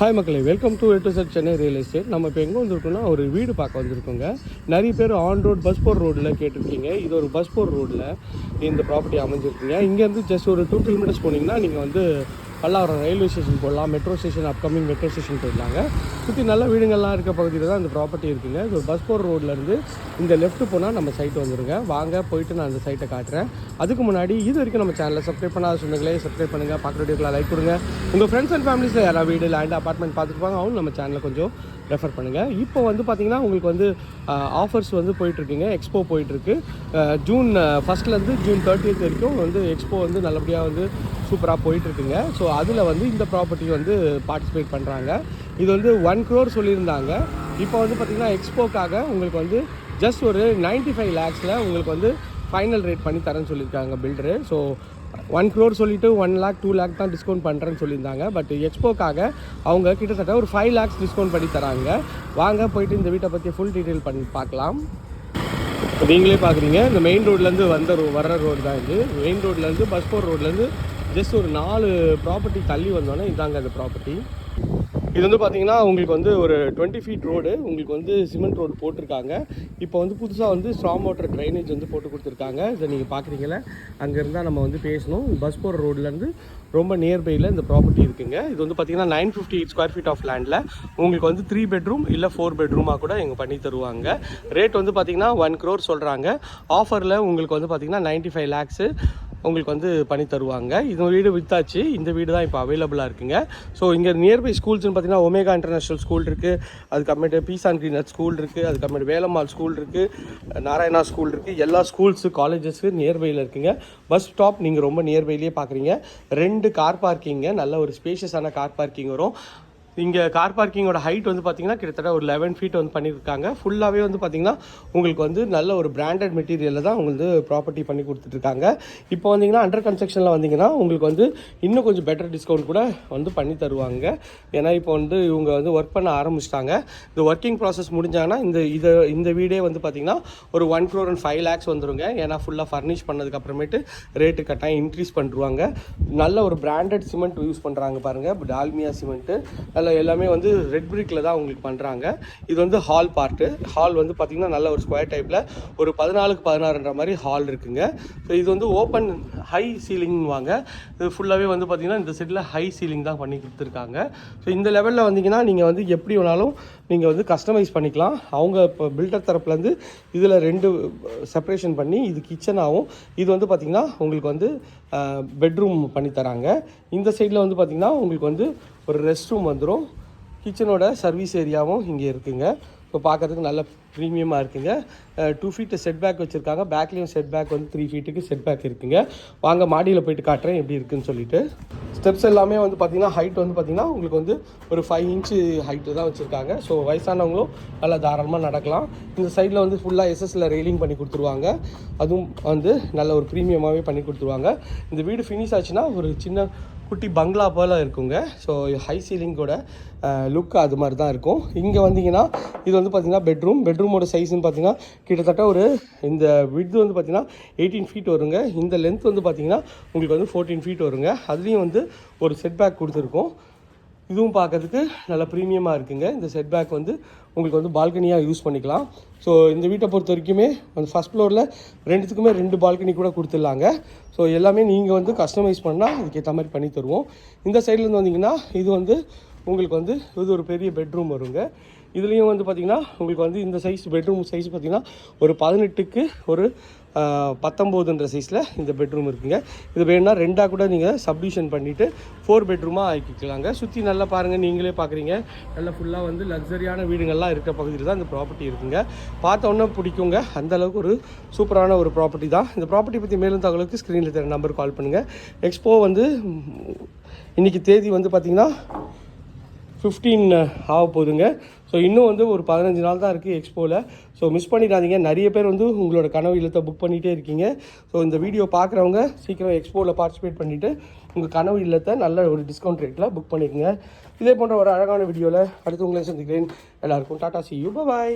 Hi மக்களே. Welcome to to set Chennai real estate நம்ம இப்போ எங்கே வந்திருக்கோம்னா ஒரு வீடு பார்க்க வந்திருக்கோங்க. நிறைய பேர் ஆன் ரோட் பஸ் போர் ரோட்டில் கேட்டிருக்கீங்க. இது ஒரு பஸ் போர் ரோட்டில் இந்த ப்ராப்பர்ட்டி அமைஞ்சிருக்கீங்க. இங்கேருந்து ஜஸ்ட் ஒரு டூ கிலோமீட்டர்ஸ் போனீங்கன்னா நீங்கள் வந்து பல்லாவரம் ரயில்வே ஸ்டேஷன் போடலாம் metro station upcoming metro station போயிடலாங்க சுற்றி நல்ல வீடுங்கள்லாம் இருக்க பகுதியில் தான் இந்த ப்ராப்பர்ட்டி இருக்குங்க. இது ஒரு பஸ் போர் ரோட்லேருந்து இந்த லெஃப்ட் போனால் நம்ம சைட் வந்துடுங்க வாங்க போயிட்டு நான் அந்த சைட்டை காட்டுறேன். அதுக்கு முன்னாடி இது வரைக்கும் நம்ம சேனலை சப்ஸ்கிரைப் பண்ணாத சொன்னீங்களே சப்ஸ்கிரைப் பண்ணுங்கள் பார்க்குற வீடியோக்கெலாம் லைக் கொடுங்க. உங்கள் ஃப்ரெண்ட்ஸ் அண்ட் ஃபேமிலிஸில் யாராவது வீடு லேண்ட் அப்பார்ட்மெண்ட் பார்த்துருப்பாங்க அவங்க நம்ம சேனலை கொஞ்சம் ரெஃபர் பண்ணுங்கள் இப்போ வந்து பார்த்திங்கன்னா உங்களுக்கு வந்து ஆஃபர்ஸ் வந்து போயிட்டுருக்குங்க. எக்ஸ்போ போயிட்டுருக்கு. ஜூன் ஃபஸ்ட்லேருந்து ஜூன் தேர்ட்டியத் வரைக்கும் வந்து எக்ஸ்போ வந்து நல்லபடியாக வந்து சூப்பராக போயிட்டுருக்குங்க. ஸோ அதில் வந்து இந்த ப்ராப்பர்ட்டி வந்து பார்ட்டிசிபேட் பண்ணுறாங்க இது வந்து ஒன் க்ரோர் சொல்லியிருந்தாங்க. இப்போ வந்து பார்த்திங்கன்னா எக்ஸ்போக்காக உங்களுக்கு வந்து ஜஸ்ட் ஒரு 95 ஃபைவ் லேக்ஸில் உங்களுக்கு வந்து ஃபைனல் ரேட் பண்ணி தரேன்னு சொல்லியிருக்காங்க பில்டரு ஸோ ஒன் க்ரோர் சொல்லிட்டு ஒன் லேக் டூ லேக் தான் டிஸ்கவுண்ட் பண்ணுறேன்னு சொல்லியிருந்தாங்க. பட் எக்ஸ்போக்காக அவங்க கிட்டத்தட்ட ஒரு ஃபைவ் லேக்ஸ் டிஸ்கவுண்ட் பண்ணி தராங்க. வாங்க போயிட்டு இந்த வீட்டை பற்றி ஃபுல் டீட்டெயில் பண்ணி பார்க்கலாம். நீங்களே பார்க்குறீங்க. இந்த மெயின் ரோட்லேருந்து வந்த ரோ வர்ற ரோடு தான் இது. மெயின் ரோட்லேருந்து பஸ்போர் ரோட்லேருந்து ஜஸ்ட் ஒரு நாலு ப்ராப்பர்ட்டி தள்ளி வந்தோன்னே இதாங்க அந்த ப்ராப்பர்ட்டி இது வந்து பார்த்தீங்கன்னா உங்களுக்கு வந்து ஒரு டுவெண்ட்டி ஃபீட் ரோடு உங்களுக்கு வந்து சிமெண்ட் ரோடு போட்டிருக்காங்க. இப்போ வந்து புதுசாக வந்து ஸ்ட்ராங் வாட்டர் ட்ரைனேஜ் வந்து போட்டு கொடுத்துருக்காங்க. இதை நீங்கள் பார்க்குறீங்களே அங்கே இருந்தால் நம்ம வந்து பேசணும். பஸ் போகிற ரோட்லேருந்து ரொம்ப நியர்பையில் இந்த ப்ராப்பர்ட்டி இருக்குங்க. இது வந்து பார்த்தீங்கன்னா nine fifty eight square feet of லேண்டில் உங்களுக்கு வந்து த்ரீ பெட்ரூம் இல்லை ஃபோர் பெட்ரூமாக கூட இங்கே பண்ணி தருவாங்க. ரேட் வந்து பார்த்தீங்கன்னா ஒன் க்ரோர் சொல்கிறாங்க ஆஃபரில் உங்களுக்கு வந்து பார்த்தீங்கன்னா நைன்ட்டி ஃபைவ் லேக்ஸு உங்களுக்கு வந்து பண்ணி தருவாங்க. இந்த வீடு வித்தாச்சு. இந்த வீடு தான் இப்போ அவைலபிளாக இருக்குங்க. ஸோ இங்கே நியர்பை ஸ்கூல்ஸ்னு பார்த்தீங்கன்னா ஒமேகா இன்டர்நேஷனல் ஸ்கூல் இருக்குது அதுக்கப்புறமேட்டு பீஸ் அண்ட் கிரீனட் ஸ்கூல் இருக்குது அதுக்கப்புறமேட்டு வேலம்மாள் ஸ்கூல் இருக்குது நாராயணா ஸ்கூல் இருக்குது எல்லா ஸ்கூல்ஸு காலேஜஸ்க்கு நியர்பையில் இருக்குங்க. பஸ் ஸ்டாப் நீங்கள் ரொம்ப நியர்பைலேயே பார்க்குறீங்க ரெண்டு கார் பார்க்கிங்க நல்ல ஒரு ஸ்பேஷியஸான கார் பார்க்கிங் வரும். இங்கே கார் பார்க்கிங்கோட ஹைட் வந்து பார்த்தீங்கன்னா கிட்டத்தட்ட ஒரு லெவன் ஃபீட் வந்து பண்ணியிருக்காங்க ஃபுல்லாகவே வந்து பார்த்திங்கன்னா உங்களுக்கு வந்து நல்ல ஒரு பிராண்டட் மெட்டீரியலில் தான் உங்களுக்கு ப்ராப்பர்ட்டி பண்ணி கொடுத்துட்ருக்காங்க. இப்போ வந்தீங்கன்னா அண்டர் கன்ஸ்ட்ரக்ஷனில் வந்தீங்கன்னா உங்களுக்கு வந்து இன்னும் கொஞ்சம் பெட்டர் டிஸ்கவுண்ட் கூட வந்து பண்ணி தருவாங்க. ஏன்னா இப்போ வந்து இவங்க வந்து ஒர்க் பண்ண ஆரம்பிச்சிட்டாங்க. இந்த ஒர்க்கிங் ப்ராசஸ் முடிஞ்சாங்கன்னா இந்த இதை இந்த வீடே வந்து பார்த்திங்கன்னா ஒரு one crore and five lakhs வந்துருங்க. ஏன்னா ஃபுல்லாக ஃபர்னிஷ் பண்ணதுக்கப்புறமேட்டு ரேட்டு கட்டாயம் இன்க்ரீஸ் பண்ணிருவாங்க. நல்ல ஒரு பிராண்டட் சிமெண்ட் யூஸ் பண்ணுறாங்க பாருங்கள் டால்மியா சிமெண்ட்டு அதில் எல்லாமே வந்து ரெட் பிரிக்கில் தான் உங்களுக்கு பண்ணுறாங்க இது வந்து ஹால் பார்ட்டு ஹால் வந்து பார்த்திங்கன்னா நல்ல ஒரு ஸ்கொயர் டைப்பில் ஒரு பதினாலுக்கு பதினாறுன்ற மாதிரி ஹால் இருக்குங்க. ஸோ இது வந்து ஓப்பன் ஹை சீலிங்வாங்க இது ஃபுல்லாகவே வந்து பார்த்திங்கன்னா இந்த செட்டில் ஹை சீலிங் தான் பண்ணி கொடுத்துருக்காங்க. ஸோ இந்த லெவலில் வந்தீங்கன்னா நீங்கள் வந்து எப்படி வேணாலும் நீங்கள் வந்து கஸ்டமைஸ் பண்ணிக்கலாம். அவங்க இப்போ பில்டர் தரப்புலேருந்து இதில் ரெண்டு செப்பரேஷன் பண்ணி இது கிச்சனாகவும் இது வந்து பார்த்திங்கன்னா உங்களுக்கு வந்து பெட்ரூம் பண்ணி தராங்க. இந்த சைடில் வந்து பார்த்திங்கன்னா உங்களுக்கு வந்து ஒரு ரெஸ்ட் ரூம் வந்துடும் கிச்சனோட சர்வீஸ் ஏரியாவும் இங்கே இருக்குங்க. இப்போ பார்க்கறதுக்கு நல்ல ப்ரீமியமாக இருக்குங்க. டூ ஃபீட்டு செட் பேக் வச்சுருக்காங்க. பேக்லேயும் செட் பேக் வந்து த்ரீ ஃபீட்டுக்கு செட் பேக் இருக்குங்க. வாங்க மாடியில் போயிட்டு காட்டுறேன் எப்படி இருக்குன்னு சொல்லிட்டு. ஸ்டெப்ஸ் எல்லாமே வந்து பார்த்திங்கன்னா ஹைட் வந்து பார்த்திங்கன்னா உங்களுக்கு வந்து ஒரு ஃபைவ் இன்ச்சு ஹைட்டு தான் வச்சுருக்காங்க. ஸோ வயசானவங்களும் நல்லா தாராளமாக நடக்கலாம். இந்த சைடில் வந்து ஃபுல்லாக எஸ்எஸ்சில் ரெயிலிங் பண்ணி கொடுத்துருவாங்க. அதுவும் வந்து நல்ல ஒரு ப்ரீமியமாகவே பண்ணி கொடுத்துருவாங்க. இந்த வீடு ஃபினிஷ் ஆச்சுன்னா ஒரு சின்ன குட்டி பங்களா போல் இருக்குங்க. ஸோ ஹை சீலிங்கோட லுக் அது மாதிரி தான் இருக்கும். இங்கே வந்தீங்கன்னா இது வந்து பார்த்திங்கன்னா பெட்ரூம் பெட்ரூமோட சைஸ்ன்னு பார்த்தீங்கன்னா கிட்டத்தட்ட ஒரு இந்த விட்து வந்து பார்த்திங்கன்னா எயிட்டீன் ஃபீட் வருங்க. இந்த லென்த் வந்து பார்த்திங்கன்னா உங்களுக்கு வந்து ஃபோர்டீன் ஃபீட் வருங்க. அதுலேயும் வந்து ஒரு செட் பேக் கொடுத்துருக்கோம். இதுவும் பார்க்கறதுக்கு நல்ல ப்ரீமியமாக இருக்குங்க. இந்த செட் பேக் வந்து உங்களுக்கு வந்து பால்கனியாக யூஸ் பண்ணிக்கலாம். ஸோ இந்த வீட்டை பொறுத்த வரைக்குமே அந்த ஃபஸ்ட் ஃப்ளோரில் ரெண்டுத்துக்குமே ரெண்டு பால்கனி கூட கொடுத்துடலாங்க. ஸோ எல்லாமே நீங்கள் வந்து கஸ்டமைஸ் பண்ணால் அதுக்கேற்ற மாதிரி பண்ணி தருவோம். இந்த சைட்லேருந்து வந்தீங்கன்னா இது வந்து உங்களுக்கு வந்து இது ஒரு பெரிய பெட்ரூம் வருங்க. இதுலேயும் வந்து பார்த்திங்கன்னா உங்களுக்கு வந்து இந்த சைஸ் பெட்ரூம் சைஸ் பார்த்திங்கன்னா ஒரு பதினெட்டுக்கு ஒரு பத்தொம்போதுன்ற சைஸில் இந்த பெட்ரூம் இருக்குங்க. இது வேணும்னா ரெண்டாக கூட நீங்கள் சப்டிஷன் பண்ணிவிட்டு ஃபோர் பெட்ரூமாக ஆக்கிக்கலாங்க. சுற்றி நல்லா பாருங்கள் நீங்களே பார்க்குறீங்க நல்லா ஃபுல்லாக வந்து லக்ஸரியான வீடுங்கள்லாம் இருக்க பகுதியில் தான் இந்த ப்ராப்பர்ட்டி இருக்குங்க. பார்த்தோன்னே பிடிக்குங்க. அந்த அளவுக்கு ஒரு சூப்பரான ஒரு ப்ராப்பர்ட்டி தான். இந்த ப்ராப்பர்ட்டி பற்றி மேலும் தகவலுக்கு ஸ்க்ரீனில் தர நம்பர் கால் பண்ணுங்கள் எக்ஸ்போ வந்து இன்றைக்கி தேதி வந்து பார்த்திங்கன்னா ஃபிஃப்டீன் ஆக போகுதுங்க ஸோ இன்னும் வந்து ஒரு பதினஞ்சு நாள் தான் இருக்குது எக்ஸ்போவில் ஸோ மிஸ் பண்ணிடாதீங்க. நிறைய பேர் வந்து உங்களோட கனவு இல்லத்தை புக் பண்ணிகிட்டே இருக்கீங்க. ஸோ இந்த வீடியோ பார்க்குறவங்க சீக்கிரம் எக்ஸ்போவில் பார்ட்டிசிபேட் பண்ணிவிட்டு உங்கள் கனவு இல்லத்தை நல்ல ஒரு டிஸ்கவுண்ட் ரேட்டில் புக் பண்ணிக்கோங்க. இதே போன்ற ஒரு அழகான வீடியோவில் அடுத்து உங்களை சந்திக்கிறேன். எல்லாருக்கும் டாடா சி யூ பாய்